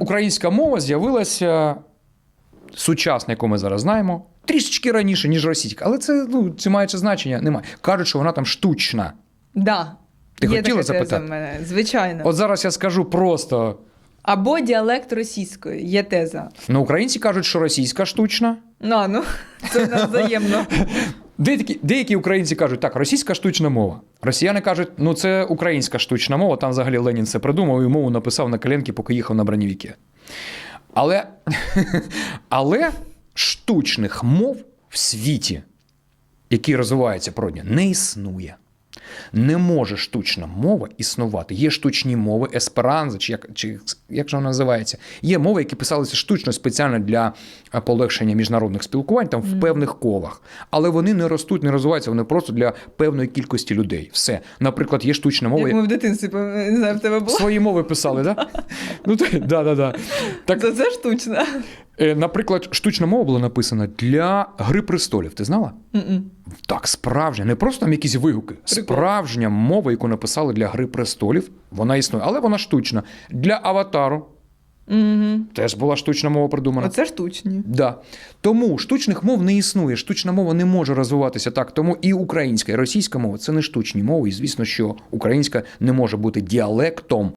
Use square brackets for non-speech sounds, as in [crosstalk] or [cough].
Українська мова з'явилася сучасна, яку ми зараз знаємо, трішечки раніше, ніж російська. Але це, ну, це має чи значення? Немає. Кажуть, що вона там штучна. Да. Ти Є хотіла запитати? мене, звичайно. От зараз я скажу просто: Або діалект російської, є теза. ну, українці кажуть, що російська штучна. Ну, ну, це взаємно. [laughs] Деякі, деякі українці кажуть, так, російська штучна мова. Росіяни кажуть, ну це українська штучна мова. Там взагалі Ленін це придумав і мову написав на коленки, поки їхав на бронівіки. Але, [laughs] але штучних мов в світі, які розвиваються про не існує. Не може штучна мова існувати. Є штучні мови, есперанза, чи як, чи як же вона називається? Є мови, які писалися штучно спеціально для е, полегшення міжнародних спілкувань там в певних колах. Але вони не ростуть, не розвиваються, вони просто для певної кількості людей. Все. Наприклад, є штучна мова. Як ми в дитинстві, не знаю, в тебе було. Свої мови писали, так? Да? [laughs] Ну, да, да, да. Так, Це, е, наприклад, штучна мова була написана для Гри престолів. Ти знала? М-м. Так, справжня, не просто там якісь вигуки. Справжня мова, яку написали для Гри престолів, вона існує, але вона штучна. Для аватару Мгм. теж була штучна мова придумана. Оце штучні. Да. Тому штучних мов не існує. Штучна мова не може розвиватися так. Тому і українська, і російська мова це не штучні мови. І звісно, що українська не може бути діалектом